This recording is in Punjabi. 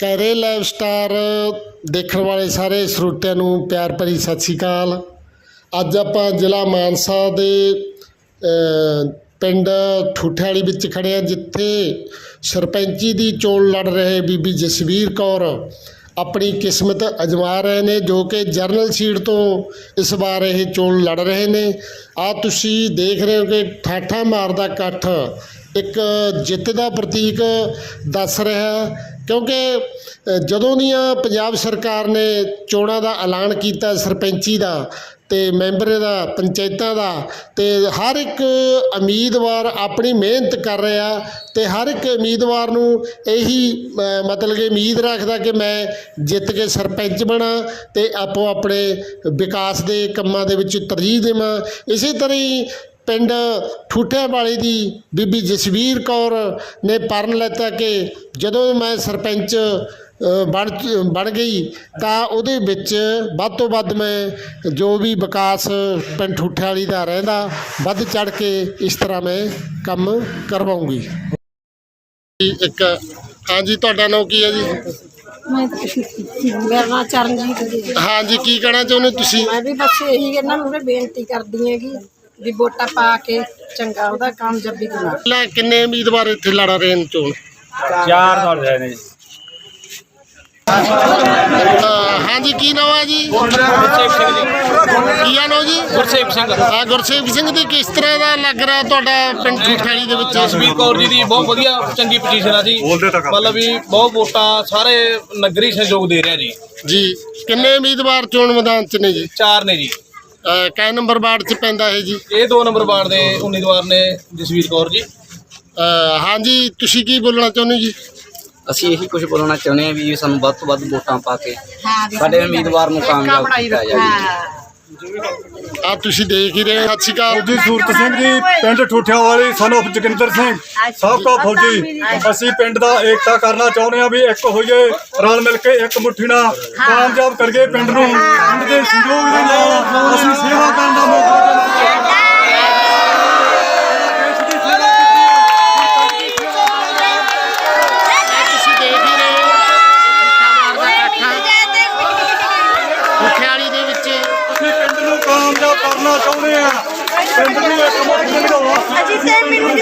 ਕੈਰੇ ਲਾਈਵ ਸਟਾਰ ਦੇਖਣ ਵਾਲੇ ਸਾਰੇ ਸਰੋਤਿਆਂ ਨੂੰ ਪਿਆਰ ਭਰੀ ਸਤਿ ਸ਼੍ਰੀ ਅਕਾਲ। ਅੱਜ ਆਪਾਂ ਜ਼ਿਲ੍ਹਾ ਮਾਨਸਾ ਦੇ ਪਿੰਡ ਠੂਠਿਆਲੀ ਵਿੱਚ ਖੜੇ ਆ ਜਿੱਥੇ ਸਰਪੰਚੀ ਦੀ ਚੋਣ ਲੜ ਰਹੇ ਬੀਬੀ ਜਸਵੀਰ ਕੌਰ ਆਪਣੀ ਕਿਸਮਤ ਅਜਮਾ ਰਹੇ ਨੇ, ਜੋ ਕਿ ਜਰਨਲ ਸੀਟ ਤੋਂ ਇਸ ਵਾਰ ਇਹ ਚੋਣ ਲੜ ਰਹੇ ਨੇ। ਆ ਤੁਸੀਂ ਦੇਖ ਰਹੇ ਹੋ ਕਿ ਠਾਠਾ ਮਾਰਦਾ ਇਕੱਠ ਇੱਕ ਜਿੱਤ ਦਾ ਪ੍ਰਤੀਕ ਦੱਸ ਰਿਹਾ। ਕਿਉਂਕਿ ਜਦੋਂ ਦੀਆਂ ਪੰਜਾਬ ਸਰਕਾਰ ਨੇ ਚੋਣਾਂ ਦਾ ਐਲਾਨ ਕੀਤਾ ਸਰਪੰਚੀ ਦਾ ਤੇ ਮੈਂਬਰ ਦਾ, ਪੰਚਾਇਤਾਂ ਦਾ, ਤੇ ਹਰ ਇੱਕ ਉਮੀਦਵਾਰ ਆਪਣੀ ਮਿਹਨਤ ਕਰ ਰਿਹਾ ਤੇ ਹਰ ਇੱਕ ਉਮੀਦਵਾਰ ਨੂੰ ਇਹੀ ਮਤਲਬ ਕਿ ਉਮੀਦ ਰੱਖਦਾ ਕਿ ਮੈਂ ਜਿੱਤ ਕੇ ਸਰਪੰਚ ਬਣਾ ਤੇ ਆਪੋ ਆਪਣੇ ਵਿਕਾਸ ਦੇ ਕੰਮਾਂ ਦੇ ਵਿੱਚ ਤਰਜੀਹ ਦੇਵਾਂ। ਇਸੇ ਤਰ੍ਹਾਂ ਹੀ ਪਿੰਡ ਠੂਠਿਆਂ ਵਾਲੀ ਦੀ ਬੀਬੀ ਜਸਵੀਰ ਕੌਰ ਨੇ ਪਰਨ ਲੈਤਾ ਕਿ ਜਦੋਂ ਮੈਂ ਸਰਪੰਚ ਬਣ ਬਣ ਗਈ ਤਾਂ ਉਹਦੇ ਵਿੱਚ ਵੱਧ ਤੋਂ ਵੱਧ ਮੈਂ ਜੋ ਵੀ ਵਿਕਾਸ ਪਿੰਡ ਠੂਠਿਆਂ ਵਾਲੀ ਦਾ ਰਹਿੰਦਾ ਵੱਧ ਚੜ ਕੇ ਇਸ ਤਰ੍ਹਾਂ ਮੈਂ ਕੰਮ ਕਰਵਾਉਂਗੀ ਇੱਕ ਹਾਂਜੀ ਤੁਹਾਡਾ ਨਾਮ ਕੀ ਹੈ ਜੀ ਮੈਂ ਤਾਂ ਕੁਛ ਨਹੀਂ ਕੀਤੀ। ਮੇਰਾ ਚਰਨਜੀਤ ਜੀ। ਹਾਂਜੀ ਕੀ ਕਹਿਣਾ ਚਾਹੁੰਦੇ ਤੁਸੀਂ ਮੈਂ ਵੀ ਬਸ ਇਹੀ ਇਹਨਾਂ ਨੂੰ ਵੀ ਬੇਨਤੀ ਕਰਦੀ ਹੈਗੀ ਵੀ ਵੋਟਾਂ ਪਾ ਕੇ ਚੰਗਾ ਉਹਦਾ ਕਾਮਯਾਬੀ ਕਰਾ ਪਹਿਲਾਂ ਕਿੰਨੇ ਉਮੀਦਵਾਰ ਇੱਥੇ ਲੜ ਰਹੇ ਨੇ ਚੋਣ? ਚਾਰ ਸਾਲ ਰਹੇ ਨੇ ਜੀ। ਅ, ਹਾਂਜੀ ਕੀ ਨਾਮ ਹੈ ਜੀ? ਗੁਰਸੇਵ ਸਿੰਘ ਜੀ। ਕੀ ਆ ਨਾਮ ਜੀ? ਗੁਰਸੇਵ ਸਿੰਘ। ਆ ਗੁਰਸੇਵ ਸਿੰਘ ਦੀ ਕਿਸ ਤਰ੍ਹਾਂ ਦਾ ਲੱਗ ਰਿਹਾ ਤੁਹਾਡਾ ਪਿੰਡ ਠੂਠਾਲੀ ਦੇ ਵਿੱਚ? ਜਸਵੀਰ ਕੌਰ ਜੀ ਦੀ ਬਹੁਤ ਵਧੀਆ ਚੰਗੀ ਪੋਜੀਸ਼ਨ ਆ ਜੀ। ਮਤਲਬ ਵੀ ਬਹੁਤ ਵੋਟਾਂ ਸਾਰੇ ਨਗਰੀ ਸਹਿਯੋਗ ਦੇ ਰਿਹਾ ਜੀ। ਜੀ ਕਿੰਨੇ ਉਮੀਦਵਾਰ ਚੋਣ ਮੈਦਾਨ ਚ ਨੇ ਜੀ? ਚਾਰ ਨੇ ਜੀ। ਕੈ ਨੰਬਰ ਵਾਰਡ ਚ ਪੈਂਦਾ ਹੈ ਜੀ? ਇਹ ਦੋ ਨੰਬਰ ਵਾਰਡ ਦੇ ਉਮੀਦਵਾਰ ਨੇ ਜਸਵੀਰ ਕੌਰ ਜੀ। ਅ, ਹਾਂਜੀ ਤੁਸੀਂ ਕੀ ਬੋਲਣਾ ਚਾਹੁੰਦੇ ਜੀ? ਅਸੀਂ ਇਹੀ ਕੁਝ ਬੋਲਣਾ ਚਾਹੁੰਦੇ ਹਾਂ ਵੀ ਸਾਨੂੰ ਵੱਧ ਤੋਂ ਵੱਧ ਵੋਟਾਂ ਪਾ ਕੇ ਸਾਡੇ ਉਮੀਦਵਾਰ ਨੂੰ ਕਾਮਯਾਬ ਕੀਤਾ ਜਾਵੇ। ਆ ਤੁਸੀਂ ਦੇਖ ਹੀ ਰਹੇ ਹੋ। ਸਤਿ ਸ਼੍ਰੀ ਅਕਾਲ। ਫੌਜੀ ਸੂਰਤ ਸਿੰਘ ਜੀ ਪਿੰਡ ਠੂਠਿਆਂ ਵਾਲੀ ਸਨ of ਜੋਗਿੰਦਰ ਸਿੰਘ। ਸਾਬਕਾ ਫੌਜੀ ਅਸੀਂ ਪਿੰਡ ਦਾ ਏਕਤਾ ਕਰਨਾ ਚਾਹੁੰਦੇ ਹਾਂ ਵੀ ਇੱਕ ਹੋਈਏ ਰਲ ਮਿਲ ਕੇ ਇੱਕ ਮੁੱਠੀ ਨਾਲ ਕਾਮਯਾਬ ਕਰੀਏ ਪਿੰਡ ਨੂੰ। ਪਿੰਡ ਦੇ ਸਹਿਯੋਗ ਦੇ ਨਾਲ अजीत साहेब मिळून